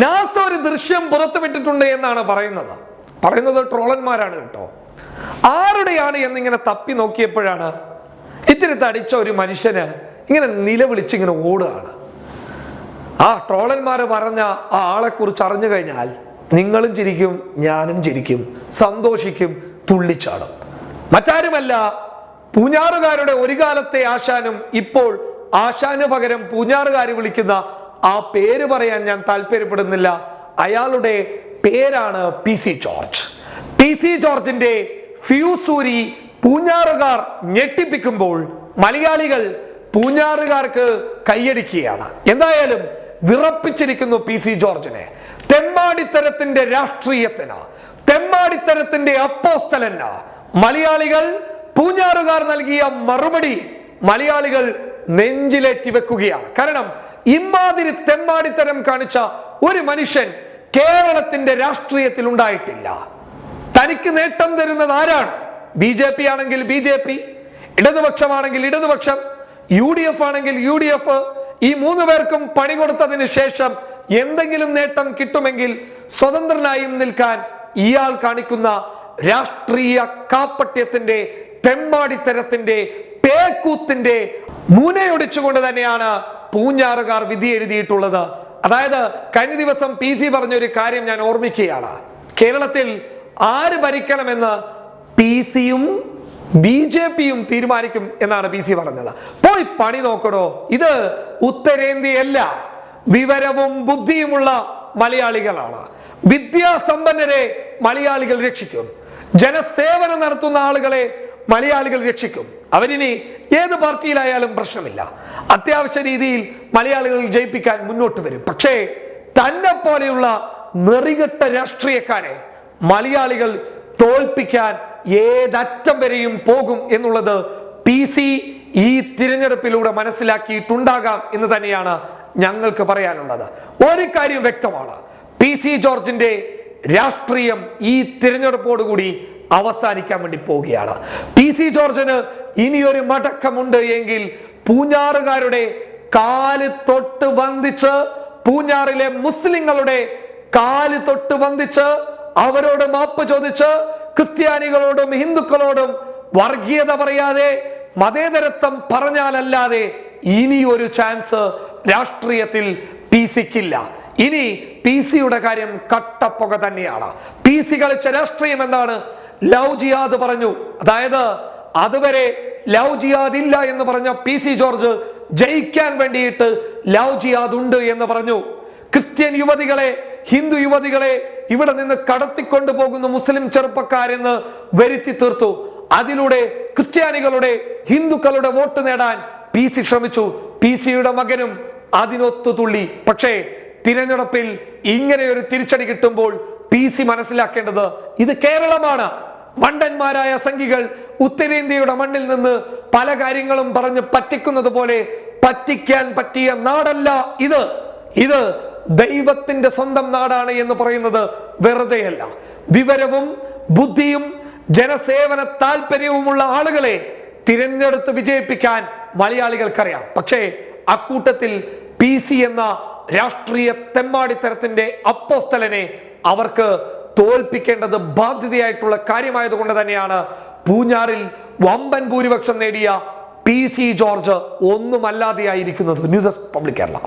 NASA ഒരു ദൃശ്യം പുറത്തുവിട്ടിട്ടുണ്ട് എന്നാണ് പറയുന്നത്. പറയുന്നത് ട്രോളന്മാരാണ് കേട്ടോ. ആരുടെയാണ് എന്നിങ്ങനെ തപ്പി നോക്കിയപ്പോഴാണ് ഇത്തിരി തടിച്ച ഒരു മനുഷ്യന് ഇങ്ങനെ നിലവിളിച്ചിങ്ങനെ ഓടുകയാണ്. ആ ട്രോളന്മാർ പറഞ്ഞ ആ ആളെക്കുറിച്ച് അറിഞ്ഞു കഴിഞ്ഞാൽ നിങ്ങളും ചിരിക്കും ഞാനും ചിരിക്കും സന്തോഷിക്കും തുള്ളിച്ചാടും. മറ്റാരുമല്ല പൂഞ്ഞാറുകാരുടെ ഒരു കാലത്തെ ആശാനും ഇപ്പോൾ ആശാന് പകരം പൂഞ്ഞാറുകാർ വിളിക്കുന്ന ആ പേര് പറയാൻ ഞാൻ താല്പര്യപ്പെടുന്നില്ല. അയാളുടെ പേരാണ് P C George P C ജോർജിന്റെ ഫ്യൂസൂരി പൂഞ്ഞാറുകാർ ഞെട്ടിപ്പിക്കുമ്പോൾ മലയാളികൾ പൂഞ്ഞാറുകാർക്ക് കൈയടിക്കുകയാണ്. എന്തായാലും വിറപ്പിച്ചിരിക്കുന്നു പി സി ജോർജിനെ തെമ്മാടിത്തരത്തിന്റെ രാഷ്ട്രീയത്തിന്. തെമ്മാടിത്തരത്തിന്റെ അപ്പോസ്തലന്. മലയാളികൾ പൂഞ്ഞാറുകാർ നൽകിയ മറുപടി മലയാളികൾ നെഞ്ചിലേറ്റി വെക്കുകയാണ്. കാരണം ഇമാതിരി തെമ്മാടിത്തരം കാണിച്ച ഒരു മനുഷ്യൻ കേരളത്തിന്റെ രാഷ്ട്രീയത്തിൽ ഉണ്ടായിട്ടില്ല. തനിക്ക് നേട്ടം തരുന്നത് ആരാണ്? ബി ജെ പി ആണെങ്കിൽ ബി ജെ പി ഇടതുപക്ഷമാണെങ്കിൽ ഇടതുപക്ഷം യു ഡി എഫ് ആണെങ്കിൽ യു ഡി എഫ്. ഈ മൂന്ന് പേർക്കും പണി കൊടുത്തതിന് ശേഷം എന്തെങ്കിലും നേട്ടം കിട്ടുമെങ്കിൽ സ്വതന്ത്രനായി നിൽക്കാൻ ഇയാൾ കാണിക്കുന്ന രാഷ്ട്രീയ കാപ്പട്യത്തിന്റെ തെമ്മാടിത്തരത്തിന്റെ പേക്കൂത്തിന്റെ മുനയൊടിച്ചുകൊണ്ട് തന്നെയാണ് പൂഞ്ഞാറുകാർ വിധി എഴുതിയിട്ടുള്ളത്. അതായത് കഴിഞ്ഞ ദിവസം പി സി പറഞ്ഞൊരു കാര്യം ഞാൻ ഓർമ്മിക്കുകയാണ്. കേരളത്തിൽ ആര് ഭരിക്കണമെന്ന് പി സിയും ബി ജെ പിയും തീരുമാനിക്കും എന്നാണ് പി സി പറഞ്ഞത്. പോയി പണി നോക്കണോ ഇത് ഉത്തരേന്ത്യയല്ല. വിവരവും ബുദ്ധിയുമുള്ള മലയാളികളാണ്. വിദ്യാസമ്പന്നരെ മലയാളികൾ രക്ഷിക്കും. ജനസേവനം നടത്തുന്ന ആളുകളെ മലയാളികൾ രക്ഷിക്കും. അവരിനി ഏത് പാർട്ടിയിലായാലും പ്രശ്നമില്ല. അത്യാവശ്യ രീതിയിൽ മലയാളികൾ ജയിപ്പിക്കാൻ മുന്നോട്ട് വരും. പക്ഷേ തന്നെ പോലെയുള്ള നെറികെട്ട രാഷ്ട്രീയക്കാരെ മലയാളികൾ തോൽപ്പിക്കാൻ ഏതറ്റം വരെയും പോകും എന്നുള്ളത് പി സി ഈ തിരഞ്ഞെടുപ്പിലൂടെ മനസ്സിലാക്കിയിട്ടുണ്ടാകാം എന്ന് തന്നെയാണ് ഞങ്ങൾക്ക് പറയാനുള്ളത്. ഒരു കാര്യം വ്യക്തമാണ്. പി സി ജോർജിന്റെ രാഷ്ട്രീയം ഈ തിരഞ്ഞെടുപ്പോടുകൂടി അവസാനിക്കാൻ വേണ്ടി പോവുകയാണ്. പി സി ജോർജിന് ഇനിയൊരു മടക്കമുണ്ട് എങ്കിൽ പൂഞ്ഞാറുകാരുടെ കാൽ തൊട്ട് വന്ദിച്ച് പൂഞ്ഞാറിലെ മുസ്ലിങ്ങളുടെ കാൽ തൊട്ട് വന്ദിച്ച് അവരോട് മാപ്പ് ചോദിച്ച് ക്രിസ്ത്യാനികളോടും ഹിന്ദുക്കളോടും വർഗീയത പറയാതെ മതേതരത്വം പറഞ്ഞാലല്ലാതെ ഇനി ഒരു ചാൻസ് രാഷ്ട്രീയത്തിൽ പി സിക്കില്ല. ഇനി പി സിയുടെ കാര്യം കട്ടപ്പുക തന്നെയാണ്. പി സി കളിച്ച രാഷ്ട്രീയം എന്താണ്? ലവ് ജിയാദ് പറഞ്ഞു. അതായത് അതുവരെ ലവ് ജിയാദ് ഇല്ല എന്ന് പറഞ്ഞ പി സി ജോർജ് ജയിക്കാൻ വേണ്ടിയിട്ട് ലവ് ജിയാദ് ഉണ്ട് എന്ന് പറഞ്ഞു. ക്രിസ്ത്യൻ യുവതികളെ ഹിന്ദു യുവതികളെ ഇവിടെ നിന്ന് കടത്തിക്കൊണ്ടു പോകുന്ന മുസ്ലിം ചെറുപ്പക്കാരെന്ന് വരുത്തി തീർത്തു. അതിലൂടെ ക്രിസ്ത്യാനികളുടെ ഹിന്ദുക്കളുടെ വോട്ട് നേടാൻ പി സി ശ്രമിച്ചു. പി സിയുടെ മകനും അതിനൊത്തു തുള്ളി. പക്ഷേ തിരഞ്ഞെടുപ്പിൽ ഇങ്ങനെ ഒരു തിരിച്ചടി കിട്ടുമ്പോൾ പി സി മനസ്സിലാക്കേണ്ടത് ഇത് കേരളമാണ്. മണ്ടന്മാരായ സംഘികൾ ഉത്തരേന്ത്യയുടെ മണ്ണിൽ നിന്ന് പല കാര്യങ്ങളും പറഞ്ഞ് പറ്റിക്കുന്നത് പോലെ പറ്റിക്കാൻ പറ്റിയ നാടല്ല ഇത്. ഇത് ദൈവത്തിന്റെ സ്വന്തം നാടാണ് എന്ന് പറയുന്നത് വെറുതെയല്ല. വിവരവും ബുദ്ധിയും ജനസേവന താല്പര്യവുമുള്ള ആളുകളെ തിരഞ്ഞെടുത്ത് വിജയിപ്പിക്കാൻ മലയാളികൾക്കറിയാം. പക്ഷേ അക്കൂട്ടത്തിൽ പി സി എന്ന രാഷ്ട്രീയ തെമ്മാടിത്തരത്തിന്റെ അപ്പോസ്തലനെ അവർക്ക് തോൽപ്പിക്കേണ്ടത് ബാധ്യതയായിട്ടുള്ള കാര്യമായതുകൊണ്ട് തന്നെയാണ് പൂഞ്ഞാറിൽ വമ്പൻ ഭൂരിപക്ഷം നേടിയ P C George ഒന്നുമല്ലാതെയായിരിക്കുന്നത്. News public Kerala.